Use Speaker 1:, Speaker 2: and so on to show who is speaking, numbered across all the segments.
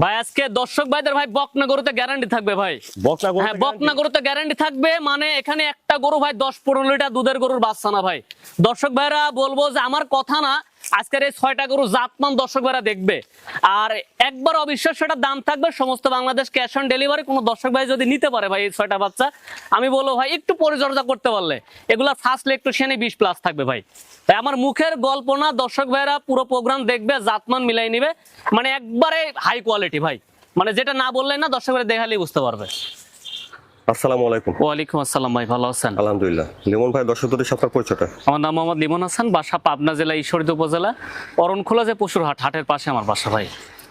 Speaker 1: ভাই আজকে দর্শক ভাইদের ভাই বকনা গরুতে গ্যারান্টি থাকবে ভাই। হ্যাঁ বকনা গরুতে গ্যারান্টি থাকবে মানে এখানে একটা গরু ভাই দশ পনেরো লিটার দুধের গরুর বাচ্চা না ভাই। দর্শক ভাইরা বলব যে আমার কথা না আজকের এই ছয়টা গরু জাতমান দর্শক ভাইরা দেখবে। আর একবার অবিশ্বাস সেটা দাম থাকবে, সমস্ত বাংলাদেশ ক্যাশ অন ডেলিভারি কোনো দর্শক ভাই যদি নিতে পারে ভাই এই ছয়টা বাচ্চা, আমি বলব ভাই, একটু পরিচর্যা করতে পারলে। এগুলা ফার্স্ট ইলেকট্রিশিয়ানে বিশ প্লাস থাকবে ভাই। তাই আমার মুখের গল্প না, দর্শক ভাইরা পুরো প্রোগ্রাম দেখবে, জাতমান মিলাই নিবে। মানে একবারে হাই কোয়ালিটি ভাই। মানে যেটা না বললেন না, দর্শক ভাইরা দেখালেই বুঝতে পারবে।
Speaker 2: আসসালামু আলাইকুম।
Speaker 1: ওয়ালাইকুম আসসালাম ভাই ভালো আছেন?
Speaker 2: আলহামদুলিল্লাহ। লিমন ভাই দর্শকদের সাথে আপনার পরিচয়টা?
Speaker 1: আমার নাম মোহাম্মদ লিমন হাসান বাসা পাবনা জেলা ঈশ্বরদী উপজেলা অরণখোলা যে পশুর হাট হাটের পাশে আমার বাসা ভাই।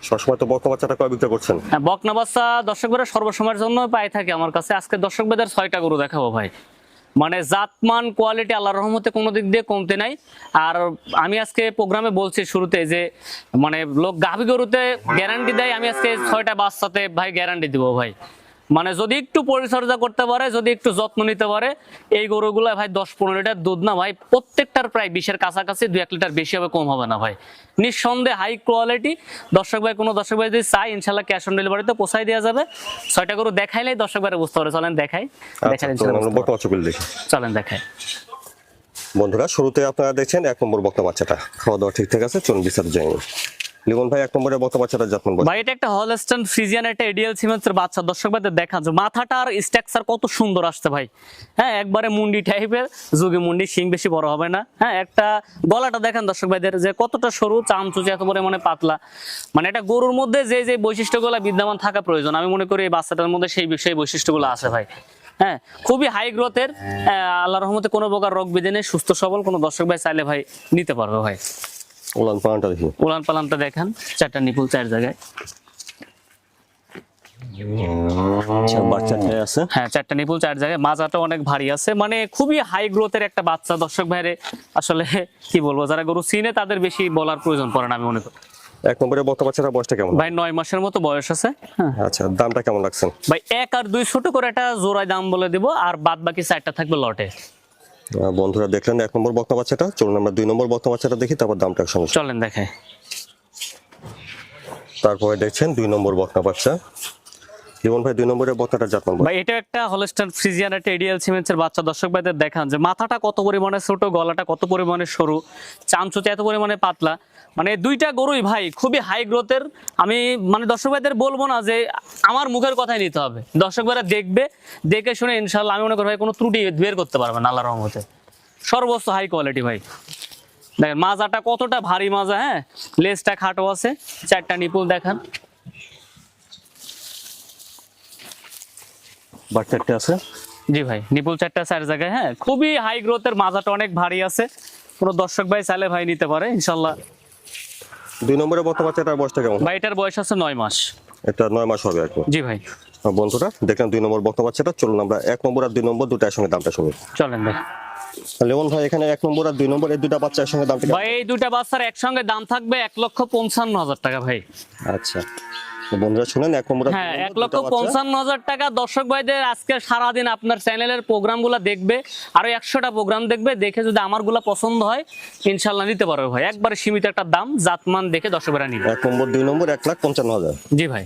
Speaker 2: সবসময় তো বকনা বাচ্চাটা কয় বিক্রি করছেন?
Speaker 1: হ্যাঁ বকনা বাচ্চা দর্শকরা সর্বসময়ের জন্য পাই থাকে আমার কাছে। আজকে দর্শকদের ছয়টা গরু দেখাবো ভাই। মানে জাতমান কোয়ালিটি আল্লাহ রহমতে কোনো দিক দিয়ে কমতে নাই। আর আমি আজকে প্রোগ্রামে বলছি শুরুতে যে মানে লোক গাভী গরুতে গ্যারান্টি দেয় আমি আজকে ছয়টা বাচ্চাতে ভাই গ্যারান্টি দিব ভাই। মানে যদি একটু পরিচর্যা করতে পারে যদি একটু যত্ন নিতে পারে এই গরুগুলো ভাই দশ পনেরো লিটার দুধ না ভাই প্রত্যেকটার প্রায় বিশের কাছাকাছি দু এক লিটার বেশি হবে কম হবে না ভাই। নিঃসন্দেহে হাই কোয়ালিটি দর্শক ভাই কোনো দর্শক ভাই যদি চাই ইনশাল্লাহ ক্যাশ অন ডেলিভারিতে পোষাই দেওয়া যাবে। ছয়টা গরু দেখাইলেই দর্শক ভাই বুঝতে পারে চলেন দেখাই।
Speaker 2: আচ্ছা
Speaker 1: দেখাই
Speaker 2: চলুন
Speaker 1: দেখাই।
Speaker 2: বন্ধুরা শুরুতে আপনারা দেখছেন এক নম্বর বকনা বাচ্চাটা। খাওয়া দাওয়া ঠিকঠাক আছে চলুন জানি। ভাই, এক নম্বরে
Speaker 1: ভাই, এটা একটা হলস্টন ফ্রিজিয়ান এডিএল সিমেন্সের বাচ্চা। দর্শক ভাইদের দেখা যায় মাথাটার স্ট্রাকচার কত সুন্দর আসছে ভাই। হ্যাঁ একবারে মুন্ডি টাইপের যুগে মুন্ডি, শিং বেশি বড় হবে না। হ্যাঁ একটা গলাটা দেখেন দর্শক ভাইদের, যে কতটা সরু এত পাতলা। মানে এটা গরুর মধ্যে যে যে বৈশিষ্ট্যগুলো বিদ্যমান থাকা প্রয়োজন, আমি মনে করি এই বাচ্চাটার মধ্যে সেই সেই বৈশিষ্ট্যগুলো আছে ভাই। হ্যাঁ খুবই হাই গ্রোথের আল্লাহ রহমতে কোনো প্রকার রোগ বিধি নেই, সুস্থ, সবল কোনো দর্শক ভাই চাইলে ভাই নিতে পারবে ভাই।
Speaker 2: উলান পালানটা দেখি।
Speaker 1: উলান পালানটা দেখেন চারটা নিপুল চার জায়গায়।
Speaker 2: আচ্ছা আছে?
Speaker 1: হ্যাঁ চারটা নিপুল চার জায়গায়। মাজাটা অনেক ভারী আছে। মানে খুবই হাই গ্রোথের একটা বাচ্চা। দর্শক ভাইরে আসলে কি বলব যারা গরু চিনে তাদের বেশি বলার প্রয়োজন পড়ে না আমি মনে করি।
Speaker 2: এক নম্বরে বকনা বাচ্চাটা বয়সটা কেমন?
Speaker 1: ভাই নয় মাসের মতো বয়স আছে। হ্যাঁ।
Speaker 2: আচ্ছা দামটা কেমন রাখছেন?
Speaker 1: ভাই এক আর দুই ছোট করে একটা জোড়ায় দাম বলে দিব আর বাদ বাকি চারটা থাকবে লটে।
Speaker 2: বন্ধুরা দেখলেন এক নম্বর বকনা বাচ্চাটা। চলুন আমরা দুই নম্বর বকনা বাচ্চাটা দেখি তারপর দামটা একসঙ্গে
Speaker 1: চলেন দেখায়
Speaker 2: তারপরে দেখছেন দুই নম্বর বকনা বাচ্চা।
Speaker 1: এটা একটা ফ্রিজিয়ান, একটা বাচ্চা। ভাইদের দেখান যে মাথাটা কত পরিমাণে গলাটা কত পরিমাণে সরু এত পরিমাণে পাতলা। মানে দুইটা গরুই ভাই খুবই হাই গ্রোথের আমি মানে দর্শক ভাইদের বলব না যে আমার মুখের কথাই নিতে হবে। দর্শক ভাইরা দেখবে, দেখে শুনে ইনশাল্লাহ আমি মনে করি ভাই কোনো ত্রুটি বের করতে পারবে না আল্লাহ রহমতে। সর্বোচ্চ হাই কোয়ালিটি ভাই। দেখেন, মাজাটা কতটা ভারী মাজা হ্যাঁ? লেজটা খাটো আছে, চারটা নিপুল দেখান।
Speaker 2: বাচ্চাটা আছে?
Speaker 1: জি ভাই নিপুল চারটা চার জায়গায় হ্যাঁ? খুবই হাই গ্রোথের মাজাটা অনেক ভারী আছে। কোনো দর্শক ভাই চাইলে ভাই নিতে পারে ইনশাল্লাহ।
Speaker 2: দুই নম্বরে বকনা বাচ্চাটার বয়সটা কেমন?
Speaker 1: ভাই এটার বয়স আছে নয় মাস।
Speaker 2: এটা নয় মাস হবে আর কি
Speaker 1: জি ভাই।
Speaker 2: আর বন্ধুরা দেখলাম দুই নম্বর বকনা বাচ্চাটা চলুন আমরা এক নম্বর আর দুই নম্বর দুটো একসঙ্গে দামটা শুনি।
Speaker 1: চলেন দেখ
Speaker 2: লেমন ভাই এখানে এক নম্বর আর দুই নম্বর এই দুটা বাচ্চা একসঙ্গে দামটা কেমন?
Speaker 1: ভাই এই দুইটা বাচ্চার একসঙ্গে দাম থাকবে এক লক্ষ পঞ্চান্ন হাজার টাকা ভাই।
Speaker 2: আচ্ছা। বন্ধুরা শুনেন এক নম্বর
Speaker 1: হ্যাঁ এক লক্ষ পঞ্চান্ন হাজার টাকা। দর্শক ভাইদের আজকে সারাদিন আপনার চ্যানেলের প্রোগ্রামগুলো দেখবে আরও একশোটা প্রোগ্রাম দেখবে দেখে যদি আমারগুলো পছন্দ হয় ইনশাল্লাহ নিতে পারবে ভাই। একবারে সীমিত একটা দাম জাতমান দেখে দর্শক ভাইরা নিবে।
Speaker 2: এক নম্বর দুই নম্বর এক লাখ পঞ্চান্ন হাজার।
Speaker 1: জি ভাই।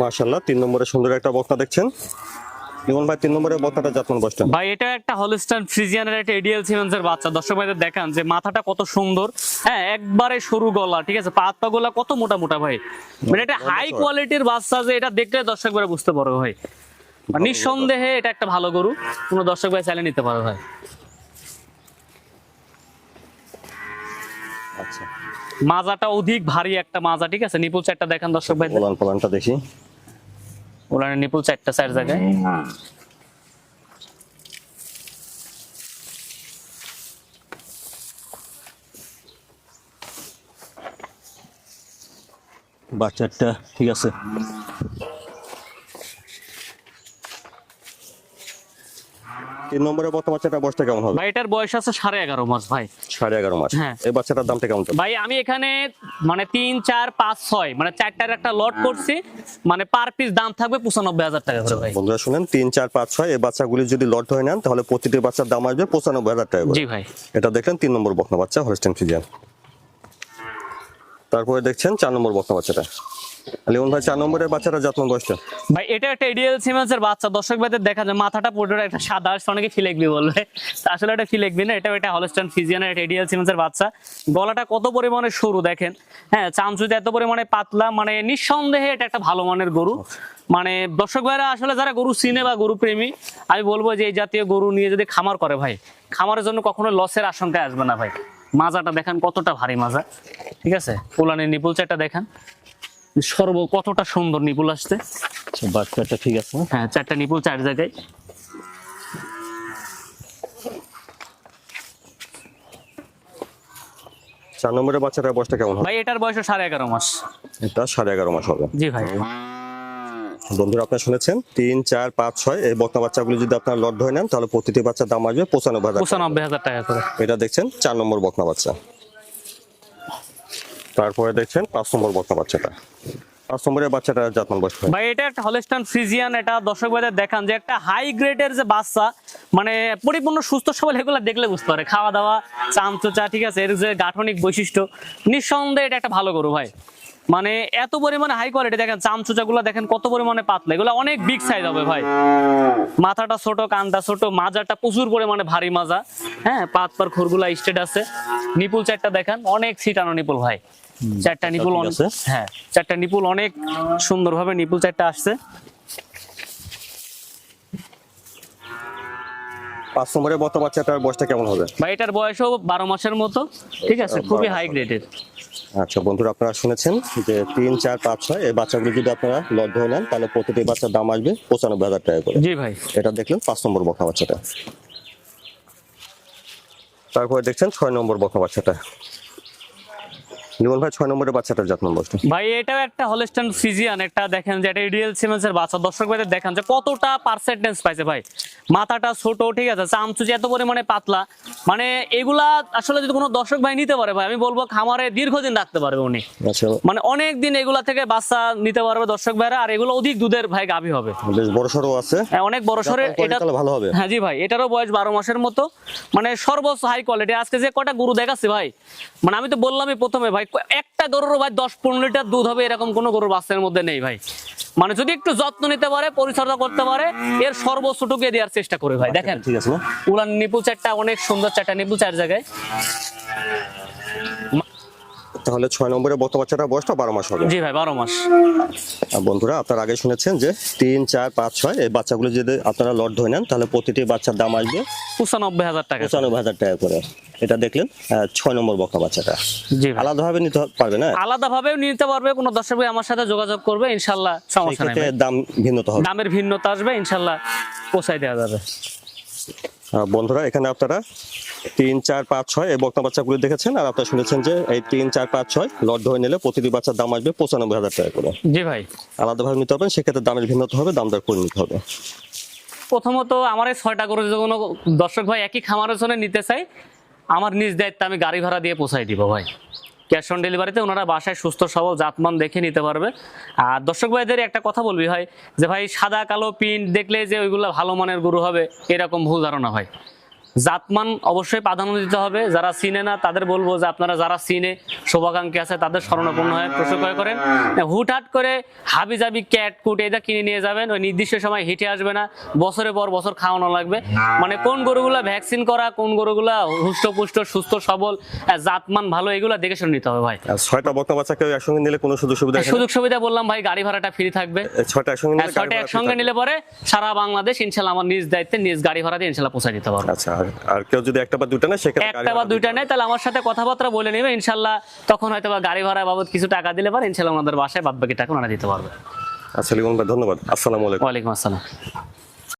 Speaker 2: মার্শাল্লাহ তিন নম্বরে সুন্দর একটা বকনা দেখছেন। লিমন ভাই তিন বসটা
Speaker 1: ভাই এটা একটা হলিস্টান ফ্রিজিয়ানের একটা এডিএল সিমেন্সের বাচ্চা। দর্শক ভাইদের দেখান যে মাথাটা কত সুন্দর। হ্যাঁ একবারে সরু গলা ঠিক আছে? পা গলা কত মোটা মোটা ভাই? মানে এটা হাই কোয়ালিটির বাচ্চা যে এটা দেখলে দর্শক বুঝতে পারবে ভাই। নিঃসন্দেহে এটা একটা ভালো গরু। কোনো দর্শক ভাই চাইলে নিতে পারবে ভাই।
Speaker 2: আচ্ছা।
Speaker 1: মাজাটা অধিক ভারী একটা মাজা ঠিক আছে? নিপুল চারটা দেখান দর্শক ভাই
Speaker 2: দেখি।
Speaker 1: ওনার নিপুল চারটা চার জায়গায়।
Speaker 2: বাচ্চাটা ঠিক আছে। তিন নম্বরে বকনা বাচ্চাটা বয়সটা কেমন হবে?
Speaker 1: ভাই এটার বয়স আছে সাড়ে এগারো মাস ভাই।
Speaker 2: সাড়ে এগারো মাস।
Speaker 1: হ্যাঁ।
Speaker 2: এই বাচ্চাটার দামটা কেমন
Speaker 1: ভাই আমি এখানে মানে তিন চার পাঁচ ছয় মানে চারটার একটা লট করছি। মানে পার পিস দাম থাকবে পঁচানব্বই হাজার টাকা করে ভাই।
Speaker 2: বন্ধুরা শুনেন তিন চার পাঁচ ছয় এই বাচ্চাগুলি যদি লট হয়ে নেন তাহলে প্রতিটি বাচ্চার দাম আসবে পঁচানব্বই হাজার টাকা।
Speaker 1: জি ভাই।
Speaker 2: এটা দেখলেন তিন নম্বর বকনা বাচ্চা হলস্টেন তারপরে দেখছেন চার নম্বর বকনা বাচ্চাটা। লিমন ভাই, চার নম্বরের বাচ্চাটা জাতমান বয়সটা
Speaker 1: ভাই, এটা একটা এডিএল সিমেন্সের বাচ্চা। দর্শক ভাইদের দেখা যায়, মাথাটা পুরো একটা সাদা আসছে অনেকে ফিলেকবি বলবে। আসলে এটা ফিলেকবি না এটা একটা হলস্টান ফিজিয়ানের একটা এডিএল সিমেন্সের বাচ্চা। গলাটা কত পরিমাণে সরু দেখেন। হ্যাঁ চামচুতে এত পরিমাণে পাতলা মানে নিঃসন্দেহে এটা একটা ভালো মানের গরু। মানে দর্শক ভাইরা, আসলে যারা গরু চিনে বা গরু প্রেমী, আমি বলব যে এই জাতীয় গরু নিয়ে যদি খামার করে ভাই, খামারের জন্য কখনো লসের আশঙ্কায় আসবে না ভাই। মাজাটা দেখেন কতটা ভারী মাজা। ঠিক আছে? পোলানের নিপুল চারটা দেখেন। সর্ব কতটা সুন্দর নিপুল আসছে?
Speaker 2: আচ্ছা বাচ্চাটা ঠিক আছে?
Speaker 1: হ্যাঁ চারটা নিপুল চার জায়গায়।
Speaker 2: চার নম্বরের বাচ্চাটার বয়সটা কেমন
Speaker 1: ভাই এটার বয়স সাড়ে এগারো মাস।
Speaker 2: এটা সাড়ে এগারো মাস হবে।
Speaker 1: জি ভাই।
Speaker 2: বন্ধুরা আপনারা শুনেছেন? তিন চার পাঁচ ছয়। এই বকনা বাচ্চাগুলো যদি আপনার লট ধরে নেন তাহলে প্রতিটি বাচ্চার দাম আসবে পঁচানব্বই হাজার টাকা।
Speaker 1: পঁচানব্বই হাজার টাকা করে।
Speaker 2: এটা দেখছেন চার নম্বর বকনা বাচ্চা। তারপরে দেখছেন পাঁচ নম্বর বকনা বাচ্চাটা।
Speaker 1: মানে মানে এত পরিমাণে হাই কোয়ালিটি দেখেন চামচুচা গুলো দেখেন কত পরিমাণে পাতলা, এগুলো অনেক বিগ সাইজ হবে ভাই। মাথাটা ছোট, কানটা ছোট মাজাটা প্রচুর পরিমাণে ভারী মাজা। হ্যাঁ পাত পার খুরগুলা স্টেট আছে। নিপুল চারটা দেখেন, অনেক সিটানো নিপুল ভাই। চারটা নিপুল অনেক
Speaker 2: আছে।
Speaker 1: হ্যাঁ চারটা নিপুল অনেক সুন্দরভাবে নিপুল চারটা আসছে।
Speaker 2: পাঁচ নম্বরের বকনা বাচ্চাটার বয়সটা কেমন হবে?
Speaker 1: ভাই এটার বয়সও বারো মাসের মতো ঠিক আছে? খুবই হাই গ্রেডের
Speaker 2: আচ্ছা বন্ধুরা আপনারা শুনেছেন যে তিন চার পাঁচ ছয় এই বাচ্চাগুলো যদি আপনারা নেন তাহলে প্রতিটি বাচ্চার দাম আসবে পঁচানব্বই হাজার টাকা করে।
Speaker 1: জি ভাই।
Speaker 2: এটা দেখলেন পাঁচ নম্বর বাচ্চাটা। তারপরে দেখছেন ছয় নম্বর বকনা বাচ্চাটা। জীবন ভাই নম্বরের বাচ্চাটার যত্ন বয়সটা
Speaker 1: ভাই এটাও একটা ফিজিয়ান একটা দেখেন যে এটা সিমেন্সের বাচ্চা। দর্শক ভাইদের দেখেন যে কতটা পার্সেন্টেজ পাইছে ভাই। মাথাটা ছোট ঠিক আছে? চামচুচি এত পরিমাণে পাতলা মানে এগুলা আসলে যদি কোনো দর্শক ভাই নিতে পারে ভাই আমি বলব খামারে দীর্ঘদিন রাখতে পারবে উনি।
Speaker 2: আচ্ছা।
Speaker 1: মানে অনেক দিন এগুলা থেকে বাচ্চা নিতে পারবে দর্শক ভাইরা আর এগুলো অধিক দুধের ভাই গাভী হবে।
Speaker 2: বেশ বড় সড়ো আছে।
Speaker 1: হ্যাঁ, অনেক বড় সরে এটা
Speaker 2: ভালো হবে।
Speaker 1: হ্যাঁ জি ভাই এটারও বয়স বারো মাসের মতো। মানে সর্বোচ্চ হাই কোয়ালিটি আজকে যে কটা গরু দেখাচ্ছি ভাই মানে আমি তো বললামই প্রথমে ভাই ক- একটা গরুর ভাই দশ পনেরো লিটার দুধ হবে এরকম কোনো গরুর বাচ্চার মধ্যে নেই ভাই। মানে যদি একটু যত্ন নিতে পারে পরিচর্যা করতে পারে এর সর্বোচ্চটুকু দেওয়ার চেষ্টা করে ভাই দেখেন।
Speaker 2: ঠিক আছে।
Speaker 1: উলান নিপুল চারটা অনেক সুন্দর চারটা নিপুল চার জায়গায়।
Speaker 2: তাহলে ছয় নম্বরের বকনা বাচ্চাটার বয়সটা বারো মাস হবে।
Speaker 1: জি ভাই বারো মাস।
Speaker 2: বন্ধুরা আপনারা আগে শুনেছেন যে তিন চার পাঁচ ছয় এই বাচ্চাগুলো যদি আপনারা লট ধরে নেন তাহলে প্রতিটি বাচ্চার দাম আসবে
Speaker 1: পঁচানব্বই হাজার টাকা
Speaker 2: পঁচানব্বই হাজার টাকা করে। এটা দেখলেন আহ, ছয় নম্বর বকনা বাচ্চাটা।
Speaker 1: জি ভাই।
Speaker 2: আলাদাভাবে নিতে পারবে না?
Speaker 1: আলাদা ভাবেও নিতে পারবে কোনো দর্শক ভাই আমার সাথে যোগাযোগ করবে ইনশাল্লাহ সমস্যা নেই
Speaker 2: সেক্ষেত্রে
Speaker 1: ভাই।
Speaker 2: দাম ভিন্নতা হবে।
Speaker 1: দামের ভিন্নতা আসবে ইনশাল্লাহ পোষাই দেওয়া যাবে।
Speaker 2: বন্ধুরা এখানে আপনারা তিন চার পাঁচ ছয় এই বকনা বাচ্চাগুলো দেখেছেন আর আপনারা শুনেছেন যে এই তিন চার পাঁচ ছয় লট ধরে নিলে প্রতিটি বাচ্চার দাম আসবে পঁচানব্বই হাজার টাকা করে।
Speaker 1: জি ভাই।
Speaker 2: আলাদাভাবে নিতে হবে সেক্ষেত্রে দামের ভিন্নতা হবে দাম দর করে নিতে হবে।
Speaker 1: প্রথমত আমার এই ছয়টা করে যদি কোনো দর্শক ভাই একই খামারের জন্য নিতে চাই। আমার নিজ দায়িত্ব আমি গাড়ি ভাড়া দিয়ে পৌঁছাই দিব ভাই। ক্যাশ অন ডেলিভারিতে ওনারা বাসায় সুস্থ, সবল, জাতমান দেখে নিতে পারবে। আর দর্শক ভাইদের একটা কথা বলবি ভাই, যে ভাই সাদা, কালো প্রিন্ট দেখলে যে ওইগুলো ভালো মানের গরু হবে, এরকম ভুল ধারণা ভাই জাতমান অবশ্যই প্রাধান্য দিতে হবে। যারা চিনে না তাদের বলব যে আপনারা যারা চিনে শুভাকাঙ্ক্ষী আছে তাদের স্মরণাপন্ন হয়ে পশু ক্রয় করেন। হুটহাট করে হাবি জাবি ক্যাট কুট এটা কিনে নিয়ে যাবেন। ওই নির্দিষ্ট সময় হিটে আসবে না বছরের পর বছর খাওয়ানো লাগবে। মানে কোন গরুগুলা ভ্যাকসিন করা কোন গরুগুলা হুষ্টপুষ্ট সুস্থ সবল জাতমান ভালো এগুলা দেখে শুনে নিতে হবে ভাই।
Speaker 2: ছয়টা বকনা বাচ্চা কেউ একসঙ্গে নিলে কোনো সুযোগ সুবিধা
Speaker 1: সুযোগ সুবিধা বললাম ভাই গাড়ি ভাড়াটা ফ্রি থাকবে।
Speaker 2: ছয়টা একসঙ্গে নিলে
Speaker 1: ছয়টা একসঙ্গে নিলে পরে সারা বাংলাদেশ ইনশাল্লাহ আমার নিজ দায়িত্বে নিজ গাড়ি ভাড়া দিয়ে ইনশাল্লাহ পৌঁছে দিতে পারব।
Speaker 2: আচ্ছা আর- কেউ যদি একটা বা দুটা নেয় সেক্ষেত্রে
Speaker 1: একটা বা দুইটা নেয় তাহলে আমার সাথে কথাবার্তা বলে নেবে ইনশাল্লাহ তখন হয়তো বা গাড়ি ভাড়া বাবদ কিছু টাকা দিলে পারে ইনশাল্লাহ আমাদের বাসায় বাদ বাকি টাকা ওনারা দিতে পারবে।
Speaker 2: আচ্ছা লিমন ভাই ধন্যবাদ। আসসালামু আলাইকুম।
Speaker 1: ওয়ালাইকুম আসসালাম।